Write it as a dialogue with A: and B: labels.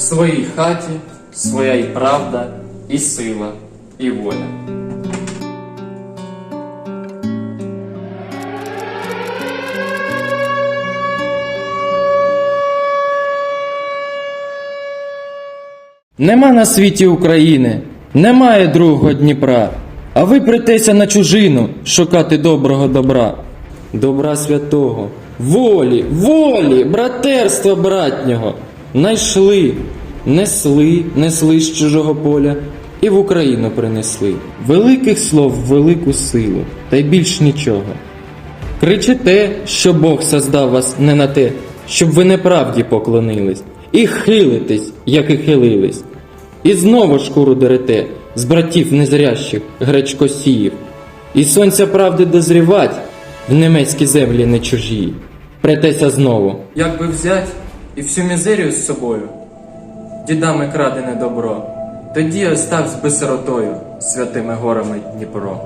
A: своїй хаті своя і правда, і сила, і воля.
B: Нема на світі України, немає другого Дніпра, а ви притеся на чужину шукати доброго добра, добра святого, волі, волі, братерства братнього. Найшли, несли, несли з чужого поля і в Україну принесли. Великих слов, велику силу, та й більш нічого. Кричите, що Бог создав вас не на те, щоб ви неправді поклонились, і хилитесь, як і хилились, і знову шкуру дерете з братів незрящих гречкосіїв, і сонця правди дозрівать в немецькі землі не чужі. Претеся знову.
A: Як би взять і всю мізерію з собою, дідами крадене добро, тоді оставсь би сиротою святими горами Дніпро.